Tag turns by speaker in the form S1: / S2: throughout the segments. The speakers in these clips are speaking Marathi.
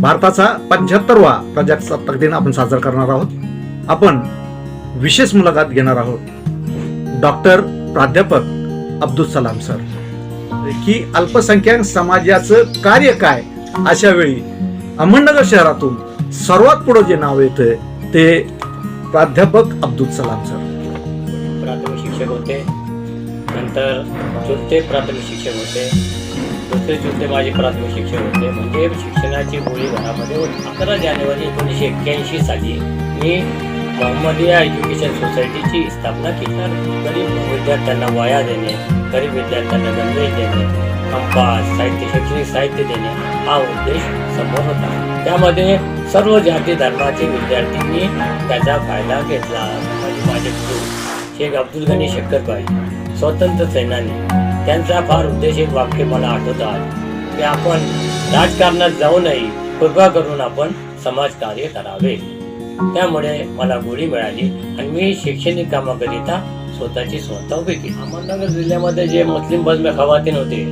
S1: भारताचा पंच्याहत्तरवा प्रजासत्ताक दिन आपण साजरा करणार आहोत. आपण विशेष मुलाखत घेणार आहोत. डॉक्टर प्राध्यापक अब्दुल सलाम सर. की अल्पसंख्याक समाजाचं कार्य काय? अशा वेळी अहमदनगर शहरातून सर्वात पुढे जे नाव येतं ते प्राध्यापक अब्दुल सलाम सर.
S2: प्राथमिक शिक्षक होते. नंतर प्राथमिक शिक्षक होते. दुसरे चुलते माझे प्राथमिक शिक्षक होते. म्हणजे शिक्षणाची गोळी घरामध्ये होती. अकरा जानेवारी एकोणीसशे एक्क्याऐंशी साली मी मोहम्मदिया एज्युकेशन सोसायटीची स्थापना केली. गरीब विद्यार्थ्यांना वाया देणे गरीब विद्यार्थ्यांना गणवेश देणे कंपास साहित्य शैक्षणिक साहित्य देणे हा उद्देश समोर होता. त्यामध्ये सर्व जाती धर्माचे विद्यार्थ्यांनी त्याचा फायदा घेतला. म्हणजे माझे गुरु शेख अब्दुल गनी शक्करबाई स्वतंत्र सेनानी त्यांचा फार उद्देशित वाक्य मला आठवतात. की आपण राजकारणात जाऊ नये कृपा करून आपण समाजकार्य करावे. त्यामुळे मला गोळी मिळाली आणि मी शैक्षणिक कामाकरिता स्वतःची स्वतः उभी केली. अहमदनगर जिल्ह्यामध्ये जे मुस्लिम बजमे खवातीन होते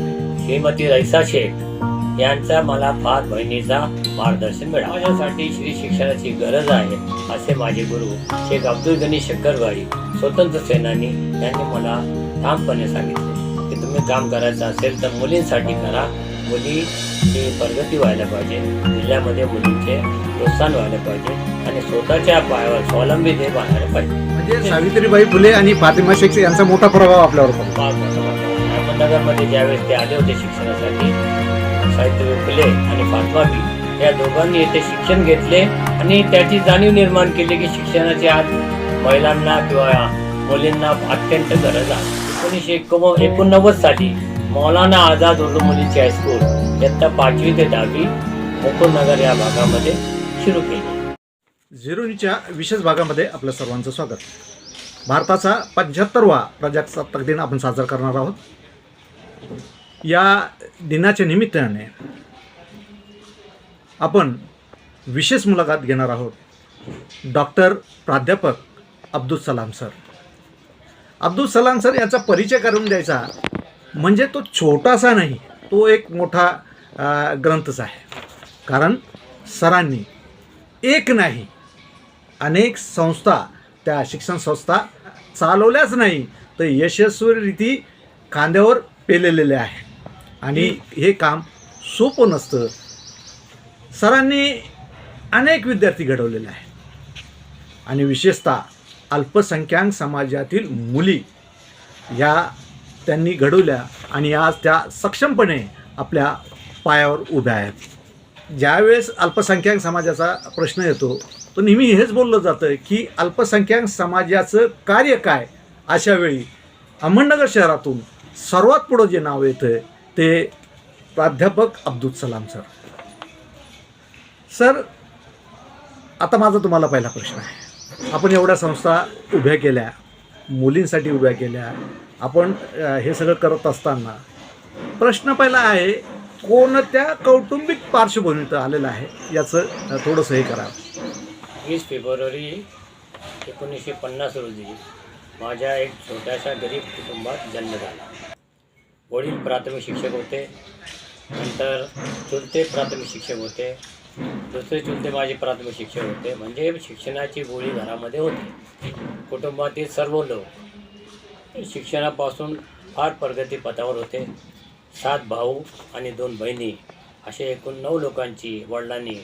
S2: श्रीमती रैसा शेख यांचा मला फार बहिणीचा मार्गदर्शन मिळालं. माझ्यासाठी श्री शिक्षणाची गरज आहे असे माझे गुरु शेख अब्दुल गनी शक्करबाई स्वतंत्र सेनानी यांनी मला ठामपणे सांगितले. तुम्ही काम करायचं असेल तर मुलींसाठी करा. मुलीची प्रगती व्हायला पाहिजे. जिल्ह्यामध्ये मुलींचे प्रोत्साहन व्हायला पाहिजे आणि स्वतःच्या पायावर स्वावलंबी ते बांधायला पाहिजे.
S1: म्हणजे सावित्रीबाई फुले आणि फातिमा शेख यांचा मोठा प्रभाव आपल्यावर पडला.
S2: अहमदनगरमध्ये ज्यावेळेस ते आले होते शिक्षणासाठी साहित्य फुले आणि फातमाबी या दोघांनी येथे शिक्षण घेतले आणि त्याची जाणीव निर्माण केली की शिक्षणाची आज महिलांना किंवा मुलींना अत्यंत गरज आहे. एकोणीसशे एकोण एकोणनव्वद साली मौलाना आझाद उर्दू मुलीची हायस्कूल इयत्ता पाचवी ते दहावी मुकुंदनगर या भागामध्ये सुरू केली.
S1: झिरोनीच्या विशेष भागामध्ये आपलं सर्वांचं स्वागत. भारताचा पंच्याहत्तरवा प्रजासत्ताक दिन आपण साजरा करणार आहोत. या दिनाच्या निमित्ताने आपण विशेष मुलाखत घेणार आहोत. डॉक्टर प्राध्यापक अब्दुल सलाम सर. अब्दुल सलाम सर याचा परिचय करून द्यायचा. म्हणजे तो छोटासा नाही तो एक मोठा ग्रंथच आहे. कारण सरांनी एक नाही अनेक संस्था त्या शिक्षण संस्था चालवल्याच नाही तर यशस्वीरीती खांद्यावर पेलेलेले आहे. आणि हे काम सोपं नसतं. सरांनी अनेक विद्यार्थी घडवलेले आहेत. आणि विशेषतः अल्पसंख्याक समाजातील मुली या त्यांनी घडवल्या आणि आज त्या सक्षमपणे आपल्या पायावर उभ्या आहेत. ज्यावेळेस अल्पसंख्याक समाजाचा प्रश्न येतो तर नेहमी हेच बोललं जातं की अल्पसंख्याक समाजाचं कार्य काय? अशा वेळी अहमदनगर शहरातून सर्वात पुढं जे नाव येतं ते प्राध्यापक अब्दुल सलाम सर. सर आता माझा तुम्हाला पहिला प्रश्न आहे. आपण एवढ्या संस्था उभ्या केल्या मुलींसाठी उभ्या केल्या आपण हे सगळं करत असताना प्रश्न पहिला आहे कोणत्या कौटुंबिक पार्श्वभूमीत आलेलं आहे? याचं थोडंसं हे करा.
S2: वीस फेब्रुवारी एकोणीसशे पन्नास रोजी माझ्या एक छोट्याशा गरीब कुटुंबात जन्म झाला. वडील प्राथमिक शिक्षक होते नंतर चुलते प्राथमिक शिक्षक होते दुसरे चुलते माझे प्राथमिक शिक्षक होते. म्हणजे शिक्षणाची गोळी घरामध्ये होती. कुटुंबातील सर्व लोक शिक्षणापासून फार प्रगतीपथावर होते. सात भाऊ आणि दोन बहिणी असे एकूण नऊ लोकांची वडिलांनी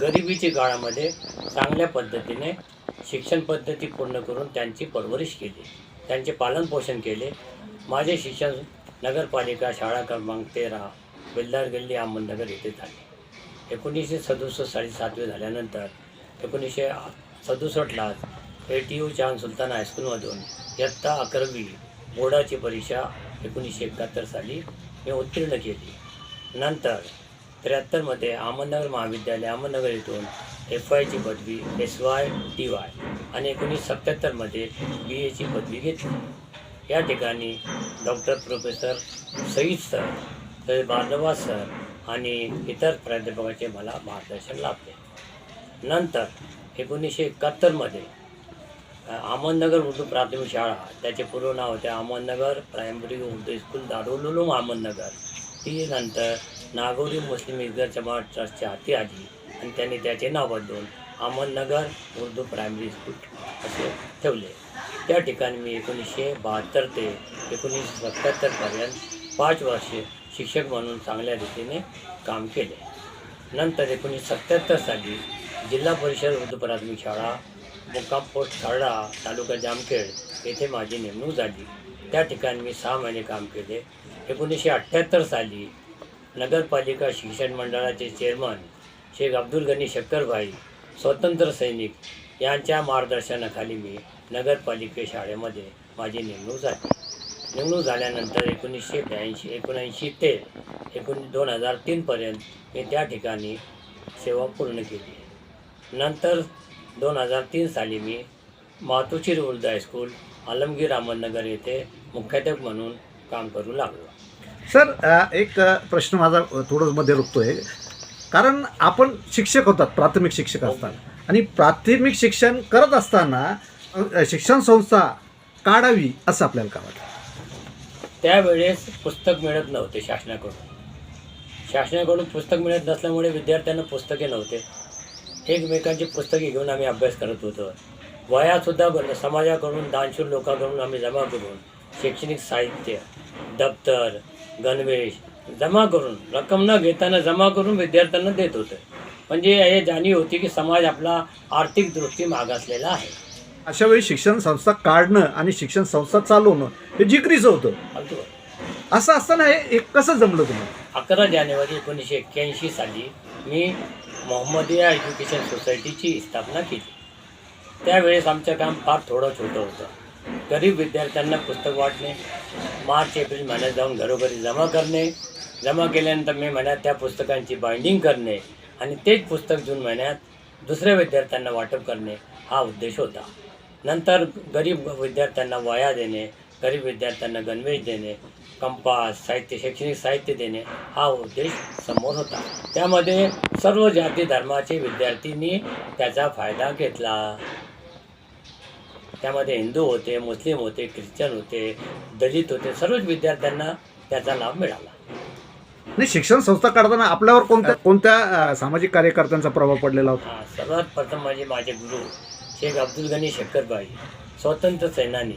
S2: गरिबीच्या काळामध्ये चांगल्या पद्धतीने शिक्षण पद्धती पूर्ण करून त्यांची परवरिश केली. त्यांचे पालनपोषण केले. माझे शिक्षण नगरपालिका शाळा क्रमांक तेरा बेल्दार गल्ली अहमदनगर येथे झाले. एकोणीसशे सदुसष्ट साली सातवे झाल्यानंतर एकोणीसशे सदुसष्टला ए टी यू चान सुलतान हायस्कूलमधून इयत्ता अकरावी बोर्डाची परीक्षा एकोणीसशे एकाहत्तर साली मी उत्तीर्ण केली. नंतर त्र्याहत्तरमध्ये अहमदनगर महाविद्यालय अहमदनगर येथून एफ वायची पदवी एस वाय टी वाय आणि एकोणीसशे सत्त्याहत्तरमध्ये बी एची पदवी घेतली. या ठिकाणी डॉक्टर प्रोफेसर सईद सर तर सर आणि इतर प्राध्यापकाचे मला मार्गदर्शन लाभले. नंतर एकोणीसशे एकाहत्तरमध्ये अहमदनगर उर्दू प्राथमिक शाळा त्याचे पूर्व नाव होते अहमदनगर प्रायमरी उर्दू स्कूल दारुल अहमदनगर. ती नंतर नागोरी मुस्लिम इजगर जमात ट्रस्टच्या हाती आली आणि त्यांनी त्याचे नाव बदलून अहमदनगर उर्दू प्रायमरी स्कूल असे ठेवले. त्या ठिकाणी मी एकोणीसशे बहात्तर ते एकोणीसशे सत्त्याहत्तरपर्यंत पाच वर्षे शिक्षक म्हणून चांगल्या रीतीने काम केले. नंतर एकोणीसशे सत्त्याहत्तर साली जिल्हा परिषद उर्दू प्राथमिक शाळा मुक्काम पोस्ट खर्डा तालुका जामखेड येथे माझी नेमणूक झाली. त्या ठिकाणी मी सहा महिने काम केले. एकोणीसशे अठ्ठ्याहत्तर साली नगरपालिका शिक्षण मंडळाचे चेअरमन शेख अब्दुल गनी शक्करभाई स्वतंत्र सैनिक यांच्या मार्गदर्शनाखाली मी नगरपालिके शाळेमध्ये माझी नेमणूक झाली. नेमणूक झाल्यानंतर एकोणीसशे ब्याऐंशी एकोणऐंशी ते एकोणीस दोन हजार तीनपर्यंत मी त्या ठिकाणी सेवा पूर्ण केली. नंतर दोन हजार तीन साली मी मातोश्री उर्दू हायस्कूल आलमगीर अहमदनगर येथे मुख्याध्यापक म्हणून काम करू लागलो.
S1: सर एक प्रश्न माझा थोडं मध्ये रुकतोय कारण आपण शिक्षक होतात प्राथमिक शिक्षक असतात. आणि प्राथमिक शिक्षण करत असताना शिक्षण संस्था काढावी असं आपल्याला का वाटतं?
S2: त्यावेळेस पुस्तक मिळत नव्हते शासनाकडून. शासनाकडून पुस्तक मिळत नसल्यामुळे विद्यार्थ्यांना पुस्तके नव्हते. एकमेकांची पुस्तके घेऊन आम्ही अभ्यास करत होतो. वयासुद्धा बन समाजाकडून दानशूर लोकांकडून आम्ही जमा करून शैक्षणिक साहित्य दप्तर गणवेश जमा करून रक्कम न घेताना जमा करून विद्यार्थ्यांना देत होतं. म्हणजे हे जाणीव होती की समाज आपला आर्थिक दृष्टी मागासलेला आहे.
S1: अशा वेळी शिक्षण संस्था काढणं आणि शिक्षण संस्था चालवणं हे जिकरीचं होतं. असं असताना हे एक कसं जमलं तुम्हाला?
S2: अकरा जानेवारी एकोणीसशे एक्क्याऐंशी साली मी मोहम्मदिया एज्युकेशन सोसायटीची स्थापना केली. त्यावेळेस आमचं काम फार थोडं छोटं होतं. गरीब विद्यार्थ्यांना पुस्तक वाटणे मार्च एप्रिल महिन्यात जाऊन घरोघरी जमा करणे जमा केल्यानंतर मे महिन्यात त्या पुस्तकांची बाइंडिंग करणे आणि तेच पुस्तक जून महिन्यात दुसऱ्या विद्यार्थ्यांना वाटप करणे हा उद्देश होता. नंतर गरीब विद्यार्थ्यांना वया देणे गरीब विद्यार्थ्यांना गणवेश देणे कंपास साहित्य शैक्षणिक साहित्य देणे हा उद्देश समोर होता. त्यामध्ये सर्व जाती धर्माचे विद्यार्थ्यांनी त्याचा फायदा घेतला. त्यामध्ये हिंदू होते मुस्लिम होते ख्रिश्चन होते दलित होते सर्वच विद्यार्थ्यांना त्याचा लाभ मिळाला.
S1: नाही शिक्षण संस्था काढताना आपल्यावर कोणत्या कोणत्या सामाजिक कार्यकर्त्यांचा प्रभाव पडलेला होता?
S2: सर्वात प्रथम म्हणजे माझे गुरु. शेख अब्दुल गनी शक्करबाई स्वतंत्र सेनानी.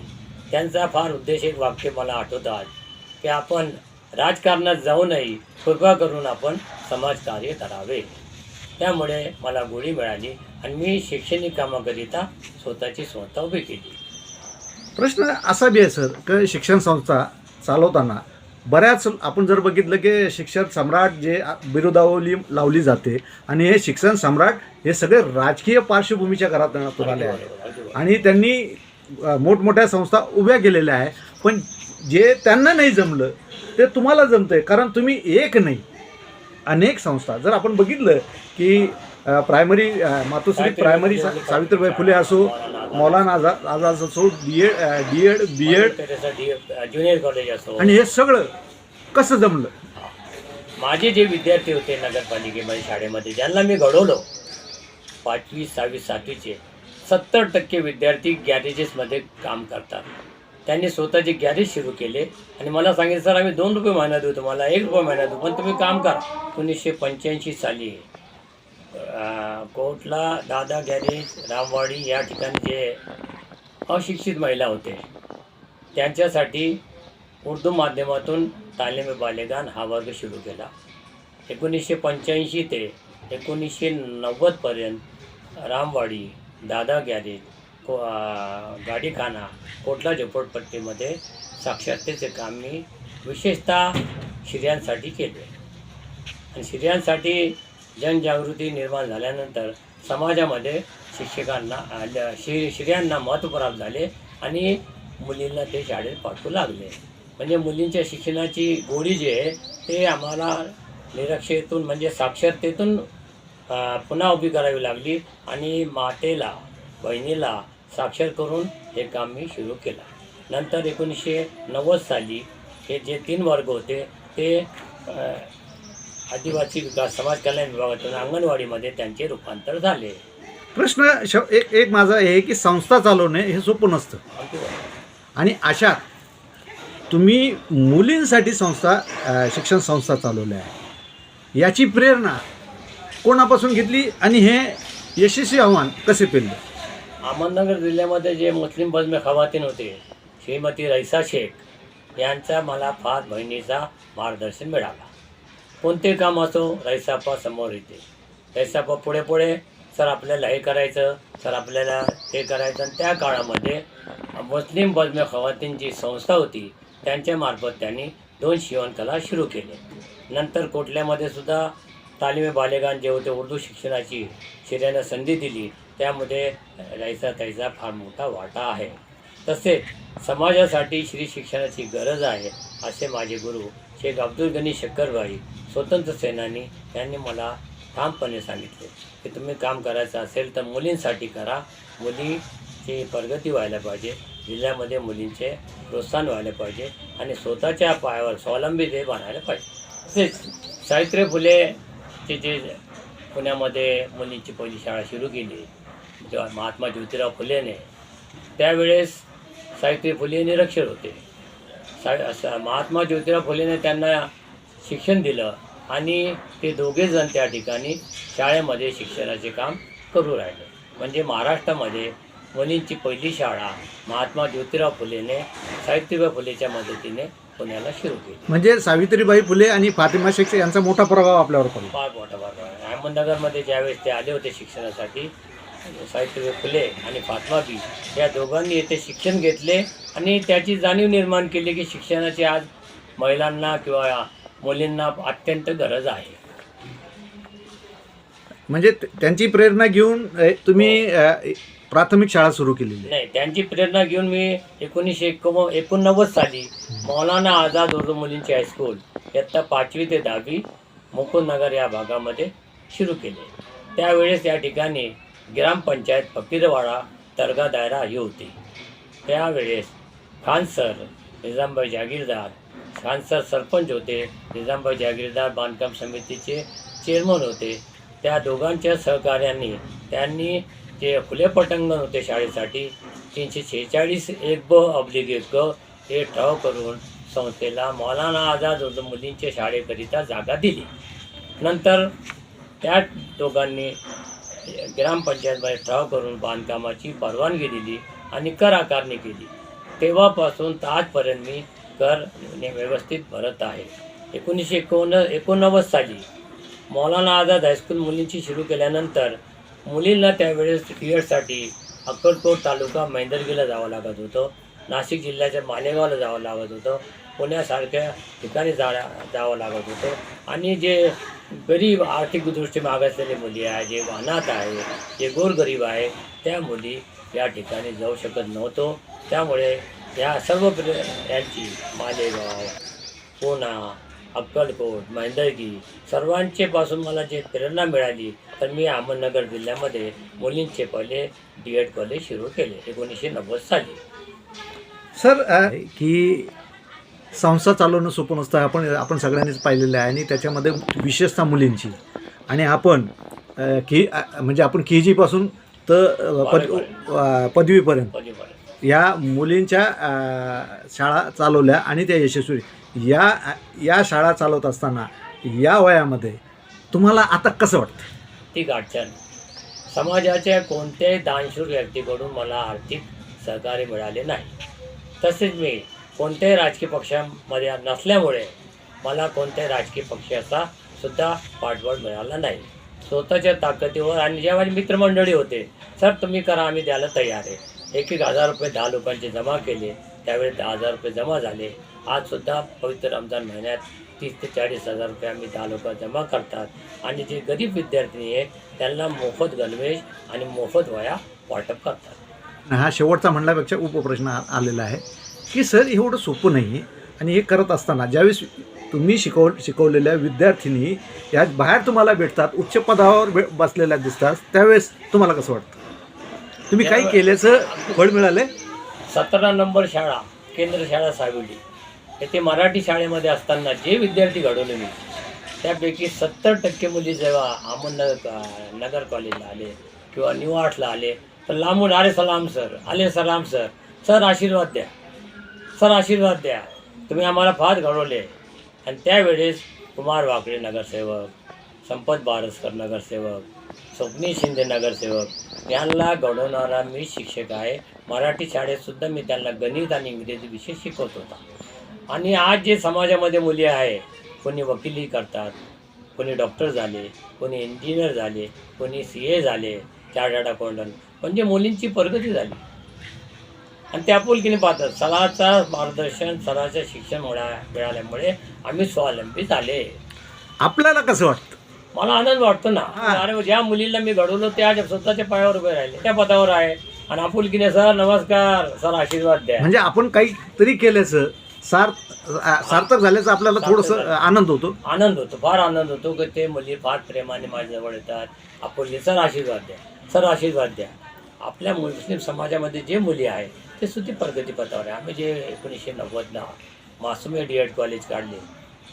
S2: त्यांचा फार उद्देश एक वाक्य मला आठवत आज की आपण राजकारणात जाऊनही कृपा करून आपण समाजकार्य करावे. त्यामुळे मला गोळी मिळाली आणि मी शैक्षणिक कामाकरिता स्वतःची स्वतः उभी केली.
S1: प्रश्न असा बी आहे सर की शिक्षण संस्था चालवताना बऱ्याच आपण जर बघितलं की शिक्षण सम्राट जे बिरुदावली लावली जाते आणि हे शिक्षण सम्राट हे सगळे राजकीय पार्श्वभूमीच्या घरात आले आहे आणि त्यांनी मोठमोठ्या संस्था उभ्या केलेल्या आहे पण जे त्यांना नाही जमलं ते तुम्हाला जमतंय. कारण तुम्ही एक नाही. अनेक संस्था. जर आपण बघितलं की प्रायमरी मातोश्री प्रायमरी सा सावित्रीबाई फुले असो मौलाना आझाद आझाद असो D Ed D Ed B Ed
S2: junior college असो.
S1: आणि हे सगळं कसं जमलं?
S2: माझे जे विद्यार्थी होते नगरपालिकेमध्ये शाळेमध्ये ज्यांना मी घडवलं पाचवी सहावी सातवीचे सत्तर टक्के विद्यार्थी गॅरेजेसमध्ये काम करतात. त्यांनी स्वतःचे गॅरेज सुरू केले आणि मला सांगितलं सर आम्ही दोन रुपये महिना देऊ तुम्हाला एक रुपये महिना देऊ पण तुम्ही काम करा. एकोणीसशे पंच्याऐंशी साली कोटला दादा गॅरेज रामवाडी या ठिकाणी जे अशिक्षित महिला होते त्यांच्यासाठी उर्दू माध्यमातून तालीम बालेगान हा वर्ग सुरू केला. एकोणीसशे पंच्याऐंशी ते एकोणीसशे नव्वदपर्यंत रामवाडी दादा गॅरेज को गाडीखाना कोटला झोपडपट्टीमध्ये साक्षरतेचे काम मी विशेषतः स्त्रियांसाठी केले. आणि स्त्रियांसाठी जनजागृती निर्माण झाल्यानंतर समाजामध्ये शिक्षकांना श्री स्त्रियांना महत्त्व प्राप्त झाले आणि मुलींना ते शाळेत पाठवू लागले. म्हणजे मुलींच्या शिक्षणाची गोडी जी आहे ते आम्हाला निरक्षेतून म्हणजे साक्षरतेतून पुन्हा उभी करावी लागली आणि मातेला बहिणीला साक्षर करून हे काम मी सुरू केलं. नंतर एकोणीसशे नव्वद साली हे जे तीन वर्ग होते ते आदिवासी विकास समाज कल्याण विभागातून अंगणवाडीमध्ये त्यांचे रूपांतर झाले.
S1: प्रश्न श एक एक माझा हे आहे की संस्था चालवणे हे सोपं नसतं.
S2: अगदी बरोबर.
S1: आणि अशा तुम्ही मुलींसाठी संस्था अ, शिक्षण संस्था चालवल्या आहे याची प्रेरणा कोणापासून घेतली आणि हे यशस्वी आव्हान कसे पेलले?
S2: अहमदनगर जिल्ह्यामध्ये जे मुस्लिम बजमे खवातीन होते श्रीमती रैसा शेख यांचा मला फार बहिणीचा मार्गदर्शन मिळाला. कोणते काम असो रईसाप्पा समोर येते. रैसापा पुढे पुढे सर आपल्याला हे करायचं सर आपल्याला ते करायचं. आणि त्या काळामध्ये मुस्लिम बजमे जी संस्था होती त्यांच्यामार्फत त्यांनी दोन शिवणकला सुरू केले. नंतर कोटल्यामध्ये सुद्धा तालिमी बालेगान जे होते उर्दू शिक्षणाची शिर्यानं संधी दिली. त्यामध्ये रायचा त्याचा फार मोठा वाटा आहे. तसेच समाजासाठी श्री शिक्षणाची गरज आहे असे माझे गुरु शेख अब्दुल गनी शक्करबाई स्वतंत्र सेनानी यांनी मला ठामपणे सांगितले की तुम्ही काम करायचं असेल तर मुलींसाठी करा. मुलीची प्रगती व्हायला पाहिजे जिल्ह्यामध्ये मुलींचे प्रोत्साहन व्हायला पाहिजे आणि स्वतःच्या पायावर स्वावलंबी ते बनायला पाहिजे. तसेच सावित्री फुलेचे जे पुण्यामध्ये मुलींची पहिली शाळा सुरू केली जेव्हा महात्मा ज्योतिराव फुलेने त्यावेळेस सावित्री फुले निरक्षर होते. स- महात्मा ज्योतिराव फुलेने त्यांना शिक्षण दिलं आणि ते दोघेजण त्या ठिकाणी शाळेमध्ये शिक्षणाचे काम करू राहिले. म्हणजे महाराष्ट्रामध्ये मुलींची पहिली शाळा महात्मा ज्योतिराव फुलेने सावित्रीबाई फुलेच्या मदतीने पुण्याला सुरू केली.
S1: म्हणजे सावित्रीबाई फुले आणि फातिमा शेख यांचा मोठा प्रभाव आपल्यावर पडला.
S2: फार मोठा आहे अहमदनगरमध्ये ज्यावेळेस ते आले होते शिक्षणासाठी सावित्रीबाई फुले आणि फातमाबी या दोघांनी येथे शिक्षण घेतले आणि त्याची जाणीव निर्माण केली की शिक्षणाची आज महिलांना किंवा मुलींना अत्यंत गरज आहे.
S1: म्हणजे त्यांची प्रेरणा घेऊन तुम्ही अ, प्राथमिक शाळा सुरू केलेली
S2: नाही त्यांची प्रेरणा घेऊन मी एकोणीसशे एकोण एकोणनव्वद साली मौलाना आझाद उर्दू मुलींची हायस्कूल इयत्ता पाचवी ते दहावी मुकुंदनगर या भागामध्ये सुरू केले. त्यावेळेस या ठिकाणी ग्रामपंचायत फकीरवाडा दर्गा दायरा ही होती. त्यावेळेस खानसर निजामबाई जागीरदार खानसर सरपंच होते निजामबाई जागीरदार बांधकाम समितीचे चेअरमन होते. त्या दोघांच्या सहकार्याने त्यांनी जे खुले पटांगण होते शाळेसाठी तीनशे शेहेचाळीस एक ब अब्लिक एक ग हे ठराव करून संस्थेला मौलाना आझाद उर्दू मुलींच्या शाळेकरिता जागा दिली. नंतर त्या दोघांनी ग्रामपंचायतमध्ये ठराव करून बांधकामाची परवानगी दिली आणि कर आकारणी केली. तेव्हापासून तर आजपर्यंत मी कर व्यवस्थित भरत आहे. एकोणीसशे एकोण एकोणनव्वद साली मौलाना आझाद हायस्कूल मुलींची सुरू केल्यानंतर मुलींना त्यावेळेस पीएडसाठी अक्कलकोट तालुका मैंदरगीला जावं लागत होतं. नाशिक जिल्ह्याच्या मालेगावला जावं लागत होतं. पुण्यासारख्या ठिकाणी जा जावं लागत होतं. आणि जे गरीब आर्थिकदृष्टी मागासलेली मुली आहे जे अनाथ आहे जे गोरगरीब आहे त्या मुली या ठिकाणी जाऊ शकत नव्हतो. त्यामुळे या सर्व यांची मालेगाव पुणा अक्कलकोट मेंदळगी सर्वांचे पासून मला जे प्रेरणा मिळाली तर मी अहमदनगर जिल्ह्यामध्ये मुलींचे पहिले डी एड कॉलेज सुरू केले एकोणीसशे नव्वद साली.
S1: सर की संस्था चालवणं सोपं नसतं. आपण आपण सगळ्यांनीच पाहिलेलं आहे आणि त्याच्यामध्ये विशेषतः मुलींची. आणि आपण की म्हणजे आपण के जीपासून तर पद पदवीपर्यंत. या मुलींच्या शाळा चालवल्या आणि त्या यशस्वी. या या शाळा चालवत असताना या वयामध्ये तुम्हाला आता कसं वाटतं
S2: ती अडचण समाजाच्या कोणत्याही दानशूर व्यक्तीकडून मला आर्थिक सहकार्य मिळाले नाही. तसेच मी कोणत्याही राजकीय पक्षामध्ये नसल्यामुळे मला कोणत्याही राजकीय पक्षाचा सुद्धा पाठबळ मिळाला नाही. स्वतःच्या ताकदीवर आणि ज्या माझे मित्रमंडळी होते सर तुम्ही करा आम्ही द्यायला तयार आहे. एक एक हजार रुपये दहा लोकांचे जमा केले. त्यावेळी दहा हजार रुपये जमा झाले. आजसुद्धा पवित्र रमजान महिन्यात तीस ते चाळीस हजार रुपये आम्ही दहा लोक जमा करतात. आणि जे गरीब विद्यार्थी आहे त्यांना मोफत गणवेश आणि मोफत वया वाटप करतात.
S1: हा शेवटचा म्हणण्यापेक्षा उपप्रश्न आलेला आहे. की सर एवढं सोपं नाही आहे. आणि हे करत असताना ज्यावेळेस तुम्ही शिकव शिकवलेल्या विद्यार्थिनी या बाहेर तुम्हाला भेटतात उच्च पदावर भे बसलेल्या दिसतात त्यावेळेस तुम्हाला कसं वाटतं? तुम्ही काही केल्याचं फळ मिळालं
S2: सतरा नंबर शाळा केंद्र शाळा साविली. येथे मराठी शाळेमध्ये असताना जे विद्यार्थी घडवले मी त्यापैकी सत्तर टक्के मुली जेव्हा अहमदनगर नगर कॉलेजला आले किंवा न्यू आर्ट्सला आले तर लांबून आले सलाम सर आले सलाम सर सर आशीर्वाद द्या. सर आशीर्वाद द्या. तुम्ही आम्हाला फार घडवले. आणि त्यावेळेस कुमार वाकडे नगरसेवक संपत बारसकर नगरसेवक स्वप्नी शिंदे नगरसेवक यांना घडवणारा मी शिक्षक आहे. मराठी शाळेतसुद्धा मी त्यांना गणित आणि इंग्रजी विषय शिकवत होता. आणि आज जे समाजामध्ये मुली आहे कोणी वकिली करतात कोणी डॉक्टर झाले कोणी इंजिनियर झाले कोणी सी ए झाले चार्टर्ड अकाउंटंट म्हणजे मुलींची प्रगती झाली. आणि त्या आपुलकीने पाहतात सराचं मार्गदर्शन सराचं शिक्षण मिळा मिळाल्यामुळे आम्ही स्वावलंबी झाले.
S1: आपल्याला कसं वाटतं?
S2: मला आनंद वाटतो ना. अरे ज्या मुलीला मी घडवलं त्या स्वतःच्या पायावर उभे राहिले त्या पदावर आहे. आणि आपुलकीने सर नमस्कार सर आशीर्वाद द्या.
S1: म्हणजे आपण काहीतरी केल्याचं सार्थ आ- सार्थक झाल्याचा आपल्याला थोडस आनंद होतो.
S2: आनंद होतो फार आनंद होतो. की ते मुली फार प्रेमाने माझ्याजवळ येतात. आपुलकी सर आशीर्वाद द्या. सर आशीर्वाद द्या. आपल्या मुस्लिम समाजामध्ये जे मुली आहेत ते सुद्धा प्रगतीपथावर आहे. आम्ही जे एकोणीसशे नव्वदला मासुमे डी एड कॉलेज काढले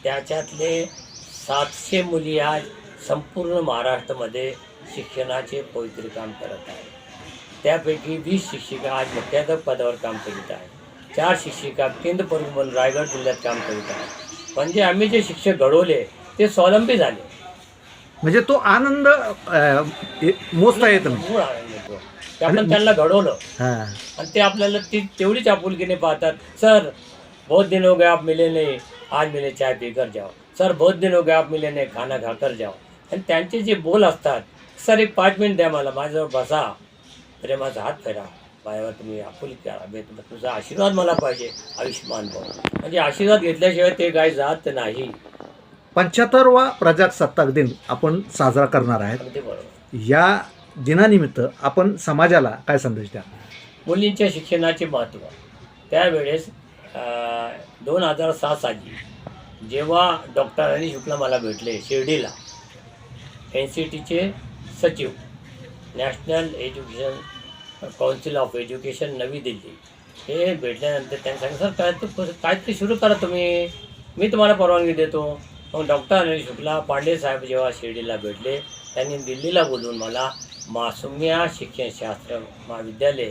S2: त्याच्यातले सातशे मुली आज संपूर्ण महाराष्ट्रामध्ये शिक्षणाचे पवित्र काम करत आहेत. त्यापैकी वीस शिक्षिका आज मुख्याध्यापक पदावर काम करीत आहेत. चार शिक्षिका केंद्र प्रमुख म्हणून रायगड जिल्ह्यात काम करीत आहेत. म्हणजे आम्ही जे शिक्षक घडवले ते स्वावलंबी झाले.
S1: म्हणजे तो आनंद मोजता येत
S2: मूळ आनंद येतो की आपण त्यांना घडवलं.
S1: हा.
S2: आणि ते आपल्याला ती तेवढीच आपुलकीने पाहतात सर बहुत दिन हो गए आप मिले नहीं आज मिले चाय पी कर जाओ. सर बहुत दिन हो गए आप मिले नहीं खाना खा कर जाओ. आणि त्यांचे जे बोल असतात सर एक पाच मिनिट द्या मला माझ्याजवळ बसा. प्रेमाचा हात फेरा. माझ्यावर तुम्ही आपुलकी करा. तुझा आशीर्वाद मला पाहिजे आयुष्यमान भाऊ म्हणजे आशीर्वाद घेतल्याशिवाय ते काय जात नाही.
S1: पंच्याहत्तरवा प्रजासत्ताक दिन आपण साजरा करणार आहेत.
S2: बरोबर.
S1: या दिनानिमित्त आपण समाजाला काय संदेश द्या
S2: मुलींच्या शिक्षणाचे महत्त्व त्यावेळेस दोन हजार सहा साली जेव्हा डॉक्टर अनिल शुक्ला मला भेटले शिर्डीला एन सी टीचे सचिव national education council of education नवी दिल्ली. हे भेटल्यानंतर त्यांनी सांगितलं सर काय तू काहीतरी सुरू करा तुम्ही? मी तुम्हाला परवानगी देतो. मग डॉक्टर अनिल शुक्ला पांडे साहेब जेव्हा शिर्डीला भेटले त्यांनी दिल्लीला बोलून मला मासुमिया शिक्षणशास्त्र महाविद्यालय.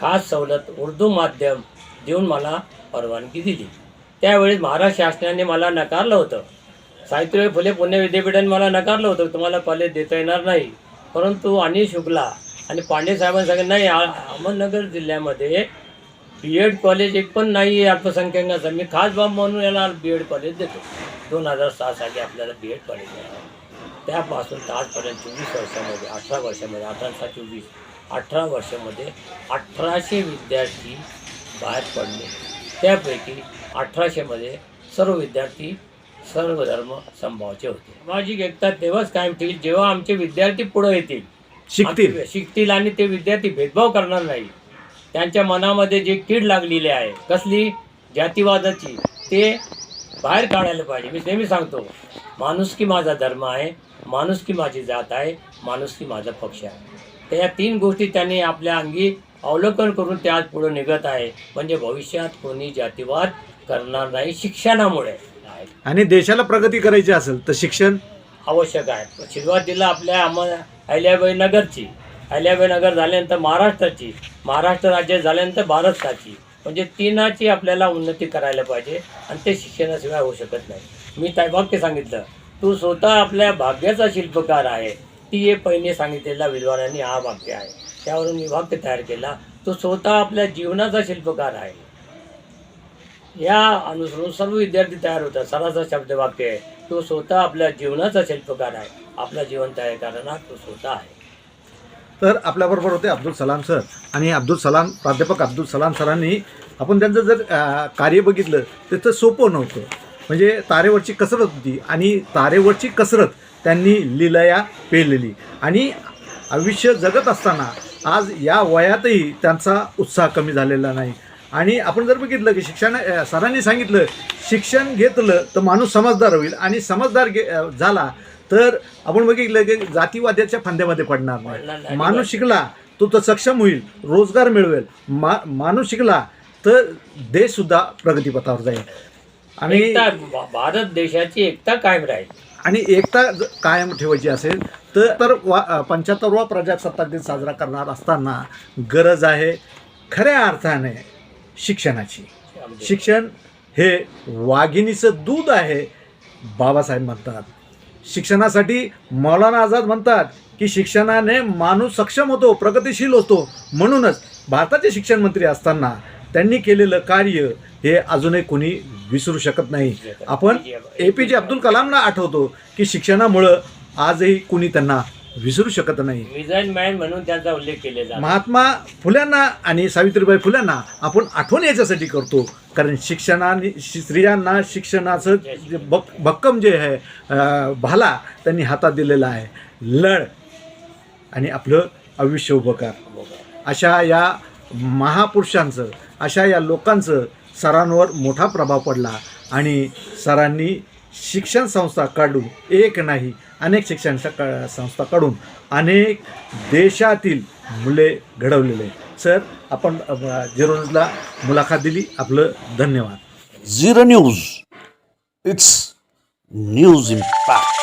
S2: खास सवलत उर्दू माध्यम देऊन मला परवानगी दिली. त्यावेळेस महाराष्ट्र शासनाने मला नकारलं होतं. सावित्रीबाई फुले पुणे विद्यापीठाने मला नकारलं होतं. तुम्हाला कॉलेज देता येणार नाही. परंतु अनिल शुक्ला आणि पांडे साहेबांनी सांगितलं नाही अहमदनगर जिल्ह्यामध्ये बी एड कॉलेज एक पण नाही आहे अल्पसंख्याकांचा. मी खास बाब म्हणून याला बी एड कॉलेज देतो. दोन हजार सहा साली आपल्याला बी एड कॉलेज मिळालं. त्यापासून तर आजपर्यंत चोवीस वर्षामध्ये अठरा वर्षामध्ये अठरा सहा चोवीस अठरा वर्षामध्ये अठराशे विद्यार्थी बाहेर पडले. त्यापैकी अठराशेमध्ये सर्व विद्यार्थी सर्व धर्म संभावाचे होते. सामाजिक एकता तेव्हाच कायम ठेवील जेव्हा आमचे विद्यार्थी पुढे येतील
S1: शिकतील.
S2: शिकतील आणि ते विद्यार्थी भेदभाव करणार नाही. त्यांच्या मनामध्ये जे कीड लागलेली आहे कसली? जातीवादाची. ते बाहेर काढायला पाहिजे. मी नेहमी सांगतो माणुसकी माझा धर्म आहे. माणुसकी माझी जात आहे माणुसकी माझा पक्ष आहे. तर या तीन गोष्टी त्यांनी आपल्या अंगी अवलोकन करून ते आज पुढे निघत आहे. म्हणजे भविष्यात कोणी जातीवाद करणार नाही शिक्षणामुळे.
S1: आणि देशाला प्रगती करायची असेल तर शिक्षण?
S2: आवश्यक आहे. सुरुवातीला आपल्या आम अहिल्याबाई नगरची अहिल्याबाई नगर झाल्यानंतर महाराष्ट्राची महाराष्ट्र राज्य झाल्यानंतर भारताची. म्हणजे तीनाची आपल्याला उन्नती करायला पाहिजे आणि ते शिक्षणाशिवाय होऊ शकत नाही. मी त्या वाक्य सांगितलं. तू स्वतः आपल्या भाग्याचा शिल्पकार आहे. ती हे पहिले सांगितलेला विद्वानांनी हा वाक्य आहे. त्यावरून मी वाक्य तयार केला. तो स्वतः आपल्या जीवनाचा शिल्पकार आहे. या अनुसरून सर्व विद्यार्थी तयार होतात. सराचा शब्द वाक्य आहे. तो स्वतः आपल्या जीवनाचा शिल्पकार आहे. आपला जीवन तयार करणारा तो स्वतः आहे.
S1: तर आपल्याबरोबर होते अब्दुल सलाम सर. आणि अब्दुल सलाम प्राध्यापक अब्दुल सलाम सरांनी आपण त्यांचं जर कार्य बघितलं तर सोपं नव्हतं. म्हणजे तारेवरची कसरत होती आणि तारेवरची कसरत त्यांनी लिलया पेललेली आणि आयुष्य जगत असताना आज या वयातही त्यांचा उत्साह कमी झालेला नाही. आणि आपण जर बघितलं की शिक्षण सरांनी सांगितलं शिक्षण घेतलं तर माणूस समजदार होईल आणि समजदार घे झाला तर आपण बघितलं की जातीवाद्याच्या फंद्यामध्ये पडणार नाही. माणूस शिकला तो तर सक्षम होईल रोजगार मिळवेल. मा माणूस शिकला तर देशसुद्धा प्रगतीपथावर जाईल. आणि
S2: एकता भारत देशाची एकता कायम राहील.
S1: आणि एकता कायम ठेवायची असेल तर तर वा पंच्याहत्तरवा प्रजासत्ताक दिन साजरा करणार असताना गरज आहे खऱ्या अर्थाने शिक्षणाची. शिक्षण हे वाघिणीचं दूध आहे बाबासाहेब म्हणतात. शिक्षणासाठी मौलाना आझाद म्हणतात की शिक्षणाने माणूस सक्षम होतो प्रगतिशील होतो म्हणूनच भारताचे शिक्षण मंत्री असताना त्यांनी केलेलं कार्य हे अजूनही कोणी विसरू शकत नाही. आपण ए पी जे अब्दुल कलामना आठवतो की शिक्षणामुळं आजही कुणी त्यांना विसरू शकत नाही.
S2: म्हणून त्यांचा उल्लेख केले जातो.
S1: महात्मा फुल्यांना आणि सावित्रीबाई फुल्यांना आपण आठवण याच्यासाठी करतो. कारण शिक्षणाने स्त्रियांना शिक्षणाचं जे बक भक्कम जे आहे भाला त्यांनी हातात दिलेला आहे. लढ आणि आपलं आयुष्य उभं कर. अशा या महापुरुषांचं अशा या लोकांचं सरांवर मोठा प्रभाव पडला आणि सरांनी शिक्षण संस्था काढून एक नाही अनेक शिक्षण संस्था काढून अनेक देशातील मुले घडवलेले. आहेत. सर आपण झिरो न्यूजला मुलाखत दिली. आपलं धन्यवाद.
S3: Zero news. It's news impact.